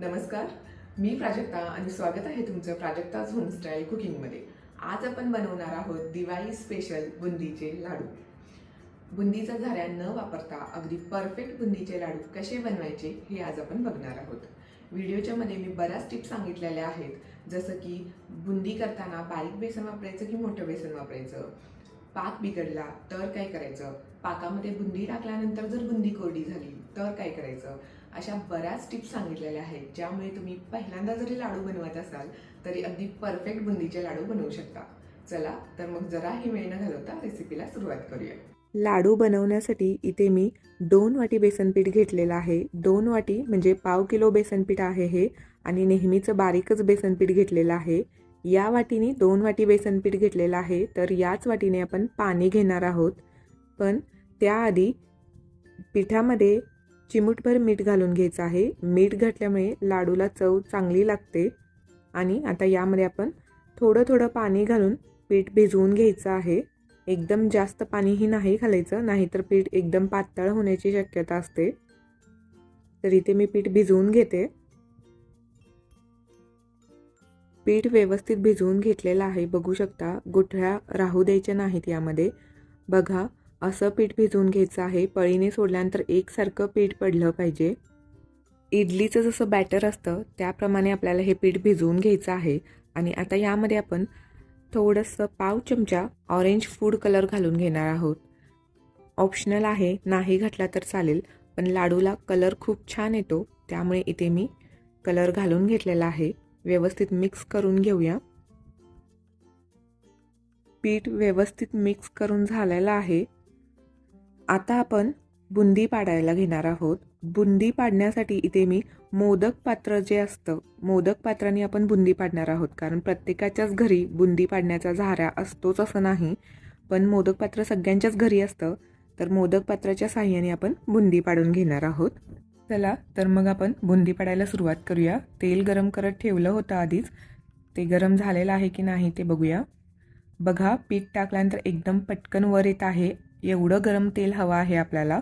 नमस्कार. मी प्राजक्ता आणि स्वागत आहे तुमचं प्राजक्ताज होमस्टाईल कुकिंगमध्ये. आज आपण बनवणार आहोत दिवाळी स्पेशल बुंदीचे लाडू. बुंदीचा झाऱ्या न वापरता अगदी परफेक्ट बुंदीचे लाडू कसे बनवायचे हे आज आपण बघणार आहोत. व्हिडिओच्या मध्ये मी बऱ्याच टिप्स सांगितलेल्या आहेत. जसं की बुंदी करताना बारीक बेसन वापरायचं की मोठं बेसन वापरायचं? पाक बिघडला तर काय करायचं? पाकामध्ये बुंदी टाकल्यानंतर जर बुंदी कोरडी झाली तर काय करायचं? अशा बऱ्याच टिप्स सांगितलेल्या आहेत ज्यामुळे तुम्ही पहिल्यांदा जरी लाडू बनवत असाल तरी अगदी परफेक्ट बुंदीचे लाडू बनवू शकता. चला तर मग जराही वेळ न घालवता रेसिपीला सुरुवात करूया. लाडू बनवण्यासाठी इथे मी दोन वाटी बेसनपीठ घेतलेलं आहे. दोन वाटी म्हणजे पाव किलो बेसनपीठ आहे हे आणि नेहमीचं बारीकच बेसनपीठ घेतलेलं आहे. या वाटीने दोन वाटी बेसनपीठ घेतलेलं आहे तर याच वाटीने आपण पाणी घेणार आहोत. पण त्याआधी पिठामध्ये चिमूटभर मीठ घालून घ्यायचं आहे. मीठ घातल्यामुळे लाडूला चव चांगली लागते. आणि आता यामध्ये आपण थोडं थोडं पाणी घालून पीठ भिजवून घ्यायचं आहे. एकदम जास्त पाणीही नाही घालायचं नाहीतर पीठ एकदम पातळ होण्याची शक्यता असते. तर इथे मी पीठ भिजवून घेते. पीठ व्यवस्थित भिजवून घेतलेलं आहे. बघू शकता गुठळ्या राहू द्यायच्या नाहीत यामध्ये. बघा असं पीठ भिजवून घ्यायचं आहे. पळीने सोडल्यानंतर एकसारखं पीठ पडलं पाहिजे. इडलीचं जसं बॅटर असतं त्याप्रमाणे आपल्याला हे पीठ भिजवून घ्यायचं आहे. आणि आता यामध्ये आपण थोडंसं पाव चमचा ऑरेंज फूड कलर घालून घेणार आहोत. ऑप्शनल आहे नाही घातला तर चालेल पण लाडूला कलर खूप छान येतो. त्यामुळे इथे मी कलर घालून घेतलेला आहे. व्यवस्थित मिक्स करून घेऊया. पीठ व्यवस्थित मिक्स करून झालेलं आहे. आता आपण बुंदी पाडायला घेणार आहोत. बुंदी पाडण्यासाठी इथे मी मोदक पात्र जे असतं मोदक पात्राने आपण बुंदी पाडणार आहोत. कारण प्रत्येकाच्याच घरी बुंदी पाडण्याचा झारा असतोच असं नाही. पण मोदक पात्र सगळ्यांच्याच घरी असतं तर मोदक पात्राच्या साह्याने आपण बुंदी पाडून घेणार आहोत. चला तर मग आपण बुंदी पाडायला सुरुवात करूया. तेल गरम करत ठेवलं होतं आधीच. ते गरम झालेलं आहे की नाही ते बघूया. बघा पीठ टाकल्यानंतर एकदम पटकन वर येत आहे. एवढं गरम तेल हवं आहे आपल्याला.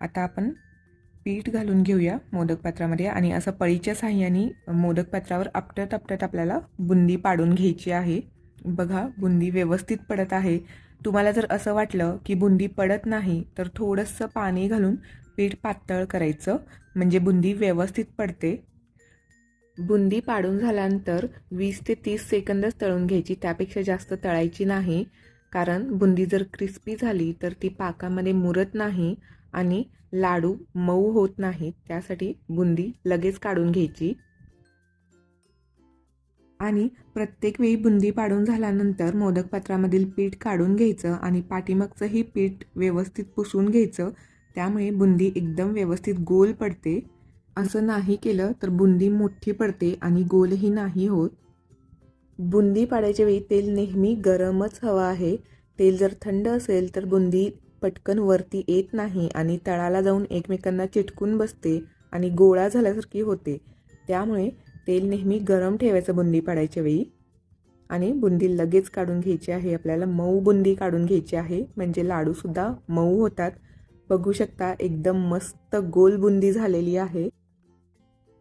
आता आपण पीठ घालून घेऊया मोदक पात्रामध्ये आणि असं पळीच्या साह्याने मोदक पात्रावर आपटत आपटत आपल्याला बुंदी पाडून घ्यायची आहे. बघा बुंदी व्यवस्थित पडत आहे. तुम्हाला जर असं वाटलं की बुंदी पडत नाही तर थोडंसं पाणी घालून पीठ पातळ करायचं. म्हणजे बुंदी व्यवस्थित पडते. बुंदी पाडून झाल्यानंतर वीस ते तीस सेकंदच तळून घ्यायची. त्यापेक्षा जास्त तळायची नाही. कारण बुंदी जर क्रिस्पी झाली तर ती पाकामध्ये मुरत नाही आणि लाडू मऊ होत नाही. त्यासाठी बुंदी लगेच काढून घ्यायची. आणि प्रत्येक वेळी बुंदी पाडून झाल्यानंतर मोदक पात्रामधील पीठ काढून घ्यायचं आणि पाठीमागचंही पीठ व्यवस्थित पुसून घ्यायचं. त्यामुळे बुंदी एकदम व्यवस्थित गोल पडते. असं नाही केलं तर बुंदी मोठी पडते आणि गोलही नाही होत. बुंदी पाडायच्या वेळी तेल नेहमी गरमच हवं आहे. तेल जर थंड असेल तर बुंदी पटकन वरती येत नाही आणि तळाला जाऊन एकमेकांना चिटकून बसते आणि गोळा झाल्यासारखी होते. त्यामुळे तेल नेहमी गरम ठेवायचं बुंदी पाडायच्या वेळी. आणि बुंदी लगेच काढून घ्यायची आहे. आपल्याला मऊ बुंदी काढून घ्यायची आहे. म्हणजे लाडूसुद्धा मऊ होतात. बघू शकता एकदम मस्त गोल बुंदी झालेली आहे.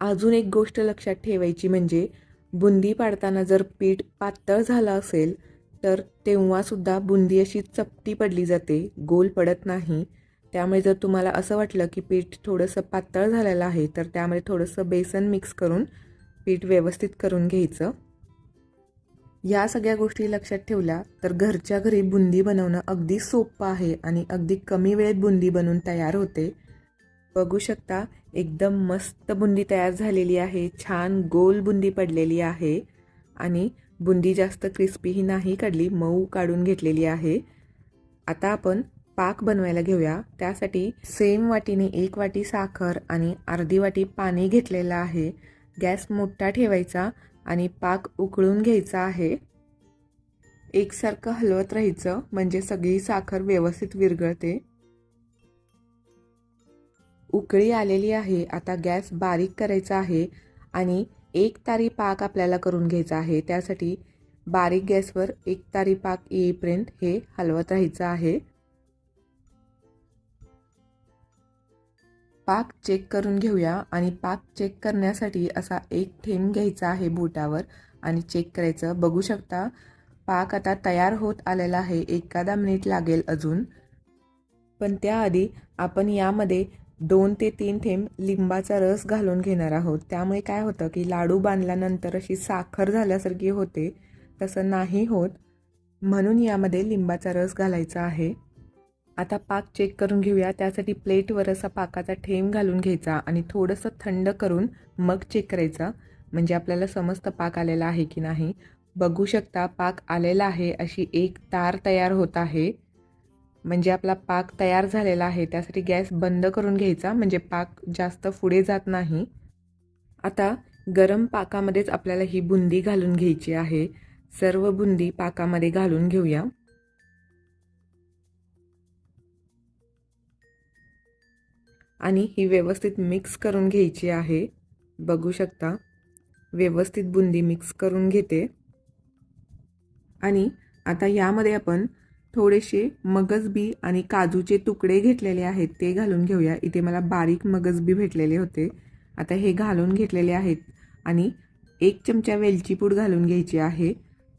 अजून एक गोष्ट लक्षात ठेवायची म्हणजे बुंदी पाडताना जर पीठ पातळ झालं असेल तर तेव्हासुद्धा बुंदी अशी चपटी पडली जाते गोल पडत नाही. त्यामुळे जर तुम्हाला असं वाटलं की पीठ थोडंसं पातळ झालेलं आहे तर त्यामध्ये थोडंसं बेसन मिक्स करून पीठ व्यवस्थित करून घ्यायचं. या सगळ्या गोष्टी लक्षात ठेवल्या तर घरच्या घरी बुंदी बनवणं अगदी सोपं आहे आणि अगदी कमी वेळेत बुंदी बनवून तयार होते. बघू शकता एकदम मस्त बुंदी तयार झालेली आहे छान गोल बुंदी पडलेली आहे आणि बुंदी जास्त क्रिस्पीही नाही काढली मऊ काढून घेतलेली आहे. आता आपण पाक बनवायला घेऊया. त्यासाठी सेम वाटीने एक वाटी साखर आणि अर्धी वाटी पाणी घेतलेलं आहे. गॅस मोठा ठेवायचा आणि पाक उकळून घ्यायचा आहे. एकसारखं हलवत राहायचं म्हणजे सगळी साखर व्यवस्थित विरघळते. उकळी आलेली आहे. आता गॅस बारीक करायचा आहे आणि एक तारी पाक आपल्याला करून घ्यायचा आहे. त्यासाठी बारीक गॅसवर एक तारी पाक येईपर्यंत हे हलवत राहायचं आहे. पाक चेक करून घेऊया आणि पाक चेक करण्यासाठी असा एक थेंब घ्यायचा आहे बोटावर आणि चेक करायचं. बघू शकता पाक आता तयार होत आलेला आहे. एखादा मिनिट लागेल अजून. पण त्याआधी आपण यामध्ये दोन ते तीन थेंब लिंबाचा रस घालून घेणार आहोत. त्यामुळे काय होतं की लाडू बांधल्यानंतर अशी साखर झाल्यासारखी होते तसं नाही होत. म्हणून यामध्ये लिंबाचा रस घालायचा आहे. आता पाक चेक करून घेऊया. त्यासाठी प्लेटवर असा पाकाचा थेंब घालून घ्यायचा आणि थोडंसं थंड करून मग चेक करायचा. म्हणजे आपल्याला समस्त पाक आलेला आहे की नाही. बघू शकता पाक आलेला आहे अशी एक तार तयार होत आहे. म्हणजे आपला पाक तयार झालेला आहे त्यासाठी गॅस बंद करून घ्यायचा म्हणजे पाक जास्त पुढे जात नाही. आता गरम पाकामध्येच आपल्याला ही बुंदी घालून घ्यायची आहे. सर्व बुंदी पाकामध्ये घालून घेऊया. आणि ही व्यवस्थित मिक्स करून घ्यायची आहे. बघू शकता. व्यवस्थित बुंदी मिक्स करून घेते. आणि आता यामध्ये आपण थोडेसे मगजबी आणि काजूचे तुकडे घेतलेले आहेत ते घालून घेऊया. इथे मला बारीक मगजबी भेटलेले होते. आता हे घालून घेतलेले आहेत आणि एक चमचा वेलची पूड घालून घ्यायची आहे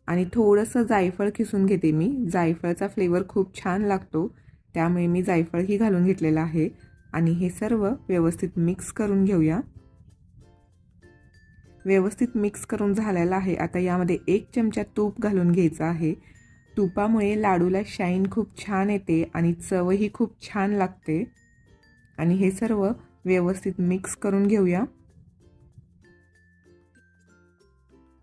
आणि थोडंसं जायफळ किसून घेते मी. जायफळचा फ्लेवर खूप छान लागतो त्यामुळे मी जायफळही घालून घेतलेलं आहे आणि हे सर्व व्यवस्थित मिक्स करून घेऊया. व्यवस्थित मिक्स करून झालेलं आहे. आता यामध्ये एक चमचा तूप घालून घ्यायचं आहे. तुपामुळे लाडूला शाईन खूप छान येते आणि चवही खूप छान लागते. आणि हे सर्व व्यवस्थित मिक्स करून घेऊया.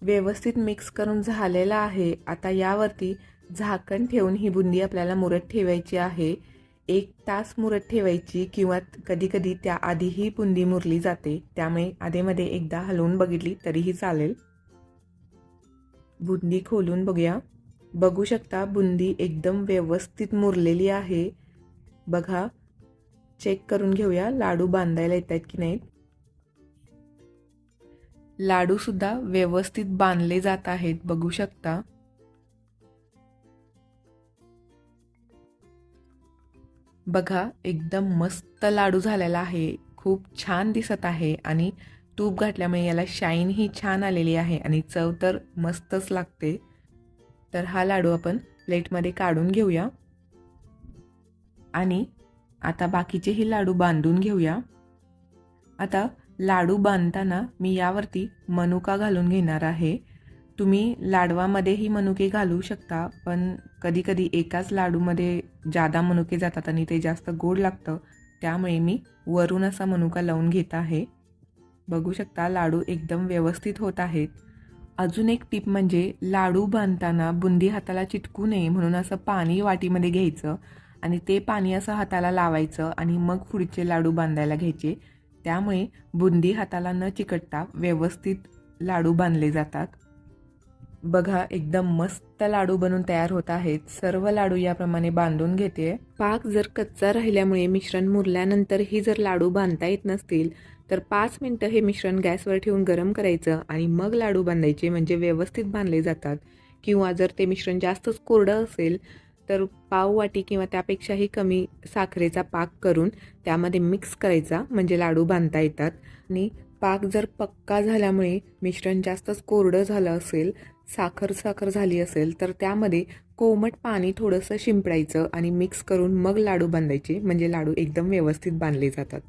व्यवस्थित मिक्स करून झालेलं आहे. आता यावरती झाकण ठेवून ही बुंदी आपल्याला मुरत ठेवायची आहे. एक तास मुरत ठेवायची किंवा कधीकधी त्याआधीही बुंदी मुरली जाते. त्यामुळे आधेमध्ये एकदा हलवून बघितली तरीही चालेल. बुंदी खोलून बघूया. बघू शकता बुंदी एकदम व्यवस्थित मुरलेली आहे. बघा चेक करून घेऊया लाडू बांधायला येत आहेत की नाहीत? लाडूसुद्धा व्यवस्थित बांधले जात आहेत बघू शकता. बघा एकदम मस्त लाडू झालेला आहे. खूप छान दिसत आहे आणि तूप घातल्यामुळे याला शाईन ही छान आलेली आहे आणि चव तर मस्तच लागते. तर हा लाडू आपण प्लेटमध्ये काढून घेऊया. आणि आता बाकीचेही लाडू बांधून घेऊया. आता लाडू बांधताना मी यावरती मनुका घालून घेणार आहे. तुम्ही लाडवामध्येही मनुके घालू शकता पण कधीकधी एकाच लाडूमध्ये जादा मनुके जातात आणि ते जास्त गोड लागतं त्यामुळे मी वरून असा मनुका लावून घेत आहे. बघू शकता लाडू एकदम व्यवस्थित होत आहेत. अजून एक टीप म्हणजे लाडू बांधताना बुंदी हाताला चिटकू नये म्हणून असं पाणी वाटीमध्ये घ्यायचं आणि ते पाणी असं हाताला लावायचं आणि मग पुढचे लाडू बांधायला घ्यायचे. त्यामुळे बुंदी हाताला न चिकटता व्यवस्थित लाडू बांधले जातात. बघा एकदम मस्त लाडू बनून तयार होत आहेत. सर्व लाडू याप्रमाणे बांधून घेते. पाक जर कच्चा राहिल्यामुळे मिश्रण मुरल्यानंतरही जर लाडू बांधता येत नसतील तर पाच मिनटं हे मिश्रण गॅसवर ठेवून गरम करायचं आणि मग लाडू बांधायचे म्हणजे व्यवस्थित बांधले जातात. किंवा जर ते मिश्रण जास्तच कोरडं असेल तर पाववाटी किंवा त्यापेक्षाही कमी साखरेचा पाक करून त्यामध्ये मिक्स करायचा म्हणजे लाडू बांधता येतात. आणि पाक जर पक्का झाल्यामुळे मिश्रण जास्तच कोरडं झालं असेल साखर साखर झाली असेल तर त्यामध्ये कोमट पाणी थोडंसं शिंपडायचं आणि मिक्स करून मग लाडू बांधायचे म्हणजे लाडू एकदम व्यवस्थित बांधले जातात.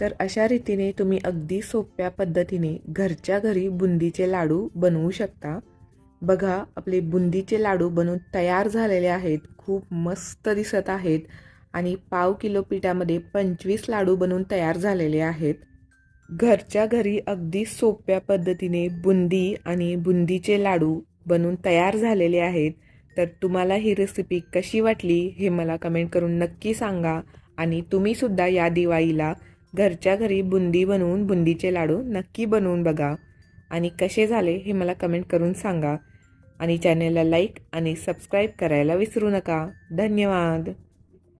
तर अशा रीतीने तुम्ही अगदी सोप्या पद्धतीने घरच्या घरी बुंदीचे लाडू बनवू शकता. बघा आपले बुंदीचे लाडू बनवून तयार झालेले आहेत. खूप मस्त दिसत आहेत आणि पाव किलो पिठामध्ये पंचवीस लाडू बनवून तयार झालेले आहेत. घरच्या घरी अगदी सोप्या पद्धतीने बुंदी आणि बुंदीचे लाडू बनवून तयार झालेले आहेत. तर तुम्हाला ही रेसिपी कशी वाटली हे मला कमेंट करून नक्की सांगा आणि तुम्हीसुद्धा या दिवाळीला घरच्या घरी बुंदी बनवून बुंदीचे लाडू नक्की बनवून बघा. आणि कसे झाले हे मला कमेंट करून सांगा. आणि चॅनेलला लाईक आणि सबस्क्राईब करायला विसरू नका. धन्यवाद.